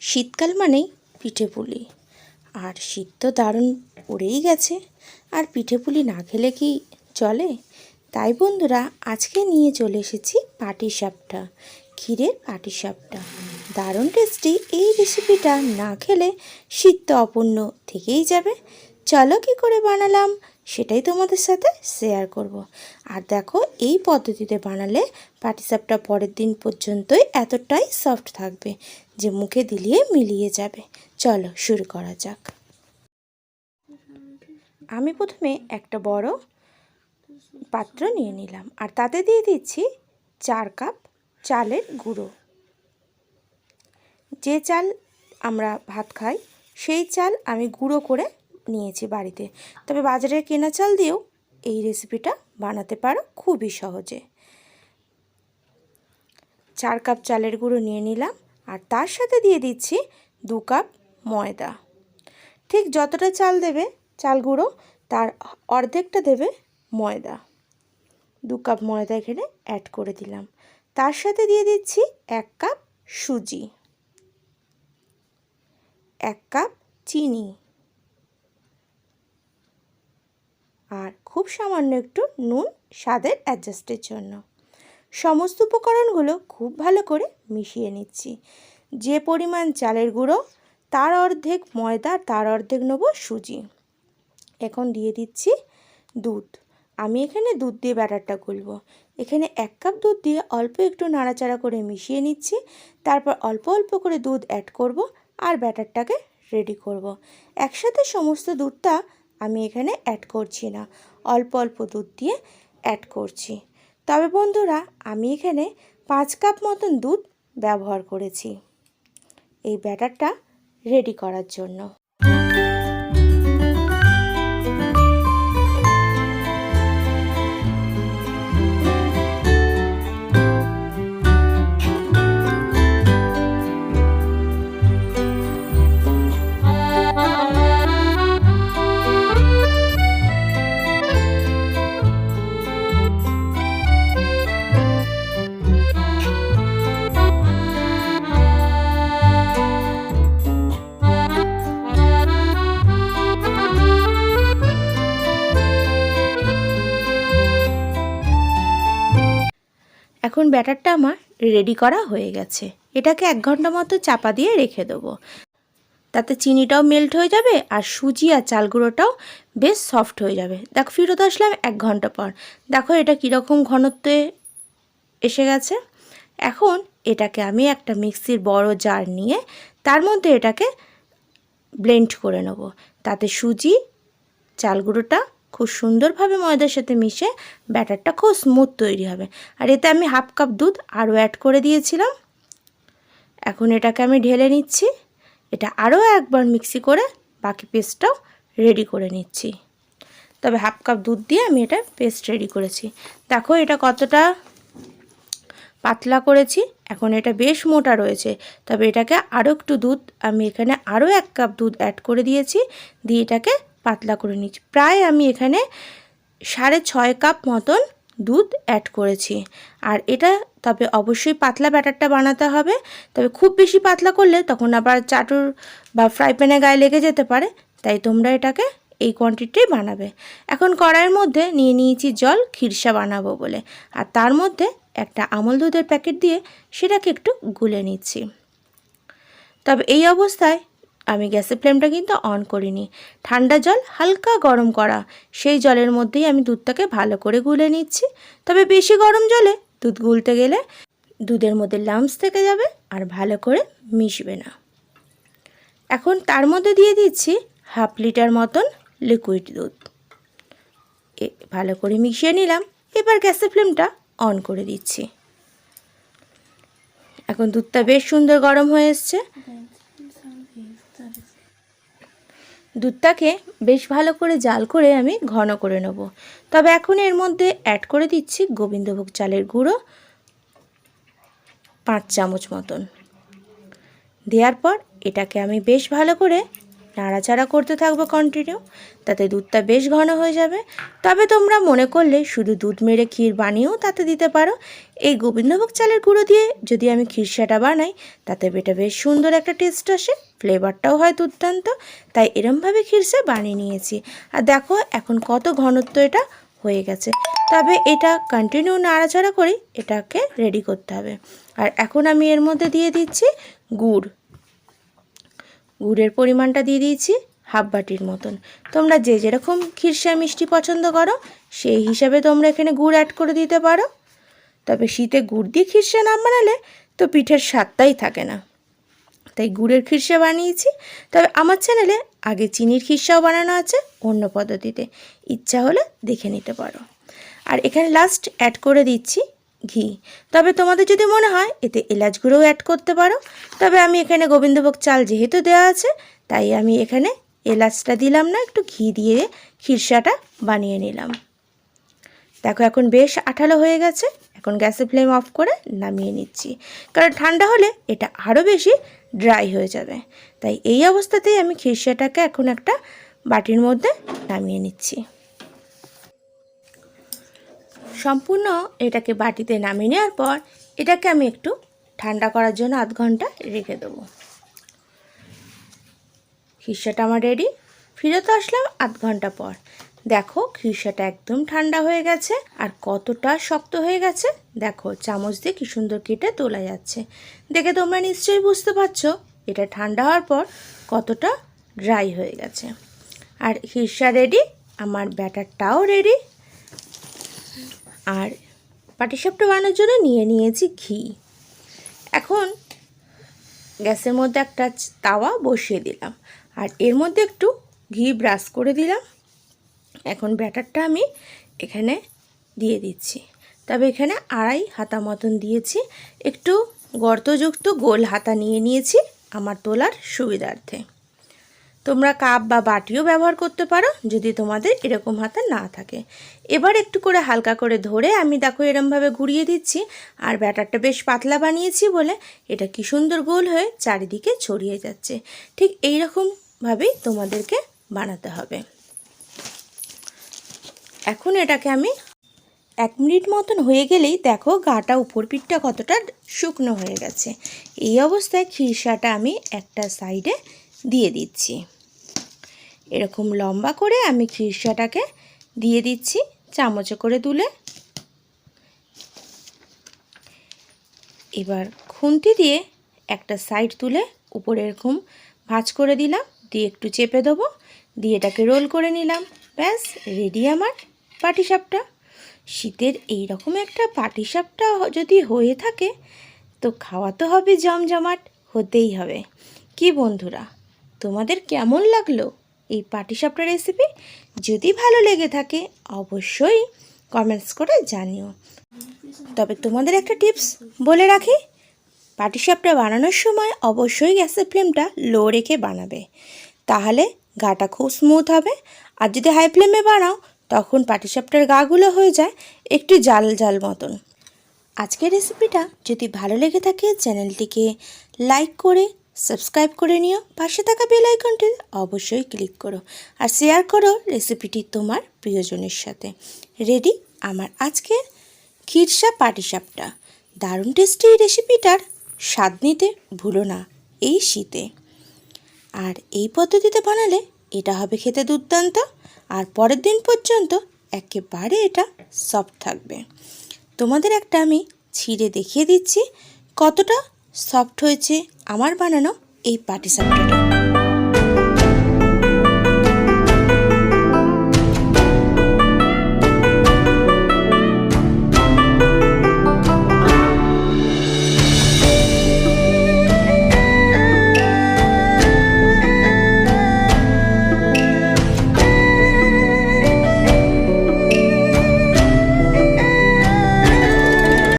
শীতকাল মানেই পিঠে পুলি। আর শীত তো দারুণ পড়েই গেছে, আর পিঠে পুলি না খেলে কি চলে? তাই বন্ধুরা, আজকে নিয়ে চলে এসেছি পাটিসাপটা, ক্ষীরের পাটিসাপটা। দারুণ টেস্টি এই রেসিপিটা না খেলে শীত তো অপূর্ণ থেকেই যাবে। চলো কি করে বানালাম? সেটাই তোমাদের সাথে শেয়ার করব। আর দেখো, এই পদ্ধতিতে বানালে পাটিসাপটা পরের দিন পর্যন্তই এতটাই সফট থাকবে যে মুখে দিলিয়ে মিলিয়ে যাবে। চলো শুরু করা যাক। আমি প্রথমে একটা বড় পাত্র নিয়ে নিলাম। আর তাতে দিয়ে দিচ্ছি চার কাপ চালের গুঁড়ো। যে চাল আমরা ভাত খাই, সেই চাল আমি গুঁড়ো করে নিয়েছি বাড়িতে। তবে বাজারের কেনা চাল দিয়েও এই রেসিপিটা বানাতে পারো খুবই সহজে। চার কাপ চালের গুঁড়ো নিয়ে নিলাম আর তার সাথে দিয়ে দিচ্ছি দু কাপ ময়দা। ঠিক যতটা চাল দেবে চাল গুঁড়ো, তার অর্ধেকটা দেবে ময়দা। দু কাপ ময়দা এখানে অ্যাড করে দিলাম। তার সাথে দিয়ে দিচ্ছি এক কাপ সুজি। এক কাপ চিনি। আর খুব সামান্য একটু নুন, স্বাদের অ্যাডজাস্টের জন্য। সমস্ত উপকরণগুলো খুব ভালো করে মিশিয়ে নিচ্ছি। যে পরিমাণ চালের গুঁড়ো, তার অর্ধেক ময়দা, তার অর্ধেক নেব সুজি। এখন দিয়ে দিচ্ছি দুধ। আমি এখানে দুধ দিয়ে ব্যাটারটা গুলবো। এখানে এক কাপ দুধ দিয়ে অল্প একটু নাড়াচাড়া করে মিশিয়ে নিচ্ছি। তারপর অল্প অল্প করে দুধ অ্যাড করব আর ব্যাটারটাকে রেডি করব। একসাথে সমস্ত দুধটা আমি এখানে অ্যাড করছি না। অল্প অল্প দুধ দিয়ে অ্যাড করছি। তবে বন্ধুরা, আমি এখানে পাঁচ কাপ মতন দুধ ব্যবহার করেছি। এই ব্যাটারটা রেডি করার জন্য। এখন ব্যাটারটা আমার রেডি করা হয়ে গেছে। এটাকে এক ঘণ্টা মতো চাপা দিয়ে রেখে দেবো। তাতে চিনিটাও মেল্ট হয়ে যাবে আর সুজি আর চাল গুঁড়োটাও বেশ সফট হয়ে যাবে। দেখো, ফিরত আসলাম এক ঘণ্টা পর। দেখো, এটা কীরকম ঘনত্বে এসে গেছে। এখন এটাকে আমি একটা মিক্সির বড় জার নিয়ে তার মধ্যে এটাকে ব্লেন্ড করে নেব। তাতে সুজি, চাল গুঁড়োটা খুব সুন্দরভাবে ময়দার সাথে মিশে ব্যাটারটা খুব স্মুথ তৈরি হবে। আর এতে আমি হাফ কাপ দুধ আরও অ্যাড করে দিয়েছিলাম। এখন এটাকে আমি ঢেলে নিচ্ছি। এটা আরও একবার মিক্সি করে বাকি পেস্টটাও রেডি করে নিচ্ছি। তবে হাফ কাপ দুধ দিয়ে আমি এটা পেস্ট রেডি করেছি। দেখো এটা কতটা পাতলা করেছি। এখন এটা বেশ মোটা রয়েছে। তবে এটাকে আরও একটু দুধ আমি এখানে আরও এক কাপ দুধ অ্যাড করে দিয়েছি। দিয়ে এটাকে পাতলা করে নিচ্ছি। প্রায় আমি এখানে সাড়ে ছয় কাপ মতন দুধ অ্যাড করেছি। আর এটা তবে অবশ্যই পাতলা ব্যাটারটা বানাতে হবে। তবে খুব বেশি পাতলা করলে তখন আবার চাটুর বা ফ্রাই প্যানে গায়ে লেগে যেতে পারে। তাই তোমরা এটাকে এই কোয়ান্টিটি বানাবে। এখন কড়াইয়ের মধ্যে নিয়ে নিয়েছি জল, খিরসা বানাবো বলে। আর তার মধ্যে একটা আমল দুধের প্যাকেট দিয়ে সেটাকে একটু গুলে নিচ্ছি। তবে এই অবস্থায় আমি গ্যাসের ফ্লেমটা কিন্তু অন করিনি। ঠান্ডা জল হালকা গরম করা। সেই জলের মধ্যেই আমি দুধটাকে ভালো করে গুলে নিচ্ছি। তবে বেশি গরম জলে দুধ গুলতে গেলে দুধের মধ্যে লাম্পস থেকে যাবে আর ভালো করে মিশবে না। এখন তার মধ্যে দিয়ে দিচ্ছি হাফ লিটার মতন লিকুইড দুধ। এ, ভালো করে মিশিয়ে নিলাম। এবার গ্যাসের ফ্লেমটা অন করে দিচ্ছি। এখন দুধটা বেশ সুন্দর গরম হয়ে এসছে। দুধটাকে বেশ ভালো করে জাল করে আমি ঘন করে নেব। তবে এখন এর মধ্যে অ্যাড করে দিচ্ছি গোবিন্দভোগ চালের গুঁড়ো পাঁচ চামচ মতন। দেওয়ার পর এটাকে আমি বেশ ভালো করে নাড়াচাড়া করতে থাকব কন্টিনিউ তাতে দুধটা বেশ ঘন হয়ে যাবে। তবে তোমরা মনে করলে শুধু দুধ মেরে ক্ষীর বানিয়েও তাতে দিতে পারো। এই গোবিন্দভোগ চালের গুঁড়ো দিয়ে যদি আমি ক্ষীরসাটা বানাই, তাতে বেটা বেশ সুন্দর একটা টেস্ট আসে ফ্লেভারটাও হয় দুর্দান্ত, তাই এরমভাবে ক্ষীরসা বানিয়ে নিয়েছি। আর দেখো, এখন কত ঘনত্ব এটা হয়ে গেছে। তবে এটা কন্টিনিউ নাড়াচাড়া করে এটাকে রেডি করতে হবে। আর এখন আমি এর মধ্যে দিয়ে দিচ্ছি গুড়। গুড়ের পরিমাণটা দিয়ে দিয়েছি, হাফ বাটির মতন। তোমরা যে যেরকম ক্ষীরসা মিষ্টি পছন্দ করো, সেই হিসাবে তোমরা এখানে গুড় অ্যাড করে দিতে পারো। তবে শীতে গুড় দিয়ে ক্ষীরসা না বানালে তো পিঠের স্বাদটাই থাকে না। তাই গুড়ের খিরসা বানিয়েছি। তবে আমার চ্যানেলে আগে চিনির খিরসাও বানানো আছে অন্য পদ্ধতিতে। ইচ্ছা হলে দেখে নিতে পারো। আর এখানে লাস্ট অ্যাড করে দিচ্ছি ঘি। তবে তোমাদের যদি মনে হয় এতে এলাচ গুঁড়োও অ্যাড করতে পারো। তবে আমি এখানে গোবিন্দভোগ চাল যেহেতু দেওয়া আছে, তাই আমি এখানে এলাচটা দিলাম না, একটু ঘি দিয়ে খিরসাটা বানিয়ে নিলাম। দেখো এখন বেশ আঠালো হয়ে গেছে, এখন গ্যাসের ফ্লেম অফ করে নামিয়ে নিচ্ছি। কারণ ঠান্ডা হলে এটা আরও বেশি ড্রাই হয়ে যাবে। তাই এই অবস্থাতেই আমি খিরসাটাকে এখন একটা বাটির মধ্যে নামিয়ে নিচ্ছি। সম্পূর্ণ এটাকে বাটিতে নামিয়ে নেওয়ার পর এটাকে আমি একটু ঠান্ডা করার জন্য আধ ঘণ্টা রেখে দেবো। খিরসাটা আমার রেডি ফিরে তো আসলাম আধ ঘণ্টা পর। দেখো খিরসাটা একদম ঠান্ডা হয়ে গেছে আর কতটা শক্ত হয়ে গেছে। দেখো চামচ দিয়ে কি সুন্দর কেটে তোলা যাচ্ছে। দেখে তোমরা নিশ্চয়ই বুঝতে পারছ এটা ঠান্ডা হওয়ার পর কতটা ড্রাই হয়ে গেছে। আর খিরসা রেডি আমার ব্যাটারটাও রেডি আর পাটিসাপটা বানানোর জন্য নিয়ে নিয়েছি ঘি। এখন গ্যাসের মধ্যে একটা তাওয়া বসিয়ে দিলাম। আর এর মধ্যে একটু ঘি ব্রাশ করে দিলাম। এখন ব্যাটারটা আমি এখানে দিয়ে দিচ্ছি। তবে এখানে আড়াই হাতা মতন দিয়েছি। একটু গর্তযুক্ত গোল হাতা নিয়ে নিয়েছি আমার তোলার সুবিধার্থে। তোমরা কাপ বা বাটিও ব্যবহার করতে পারো, যদি তোমাদের এরকম হাতা না থাকে। এবার একটু করে হালকা করে ধরে আমি দেখো এরমভাবে ঘুরিয়ে দিচ্ছি, আর ব্যাটারটা বেশ পাতলা বানিয়েছি বলে এটা কি সুন্দর গোল হয়ে চারিদিকে ছড়িয়ে যাচ্ছে। ঠিক এই রকমভাবেই তোমাদেরকে বানাতে হবে। এখন এটাকে আমি এক মিনিট মতন হয়ে গেলেই দেখো গাটা উপর পিঠটা কতটা শুকনো হয়ে গেছে। এই অবস্থায় খিরসাটা আমি একটা সাইডে দিয়ে দিচ্ছি। এরকম লম্বা করে আমি খিরসাটাকে দিয়ে দিচ্ছি, চামচে করে তুলে। এবার খুন্তি দিয়ে একটা সাইড তুলে উপরে এরকম ভাঁজ করে দিলাম, দিয়ে একটু চেপে দেবো, দিয়ে এটাকে রোল করে নিলাম। ব্যাস রেডি আমার পাটিসাপটা। শীতের এই রকম একটা পাটিসাপটা যদি হয়ে থাকে, তো খাওয়া তো হবে জমজমাট, হতেই হবে। কি বন্ধুরা? তোমাদের কেমন লাগল এই পাটিসাপটা রেসিপি যদি ভালো লেগে থাকে, অবশ্যই কমেন্টস করে জানিও। তবে তোমাদের একটা টিপস বলে রাখি, পাটিসাপটা বানানোর সময় অবশ্যই গ্যাসের ফ্লেমটা লো রেখে বানাবে। তাহলে গাটা খুব স্মুথ হবে। আর যদি হাই ফ্লেমে বানাও, তখন পাটিসাপটার গাগুলো হয়ে যায় একটু জাল জাল মতন। আজকের রেসিপিটা যদি ভালো লেগে থাকে চ্যানেলটিকে লাইক করে সাবস্ক্রাইব করে নিও। পাশে থাকা বেল আইকনটি অবশ্যই ক্লিক করো আর শেয়ার করো রেসিপিটি তোমার প্রিয়জনের সাথে। রেডি? আমার আজকে ক্ষীরসা পাটিসাপটা। দারুণ টেস্টি এই রেসিপিটার স্বাদ নিতে ভুলো না এই শীতে। আর এই পদ্ধতিতে বানালে এটা হবে খেতে দুর্দান্ত আর পরের দিন পর্যন্ত একেবারে এটা সফট থাকবে। তোমাদের একটা আমি ছিঁড়ে দেখিয়ে দিচ্ছি কতটা সফট হয়েছে আমার বানানো এই পাটিসাপটাটা।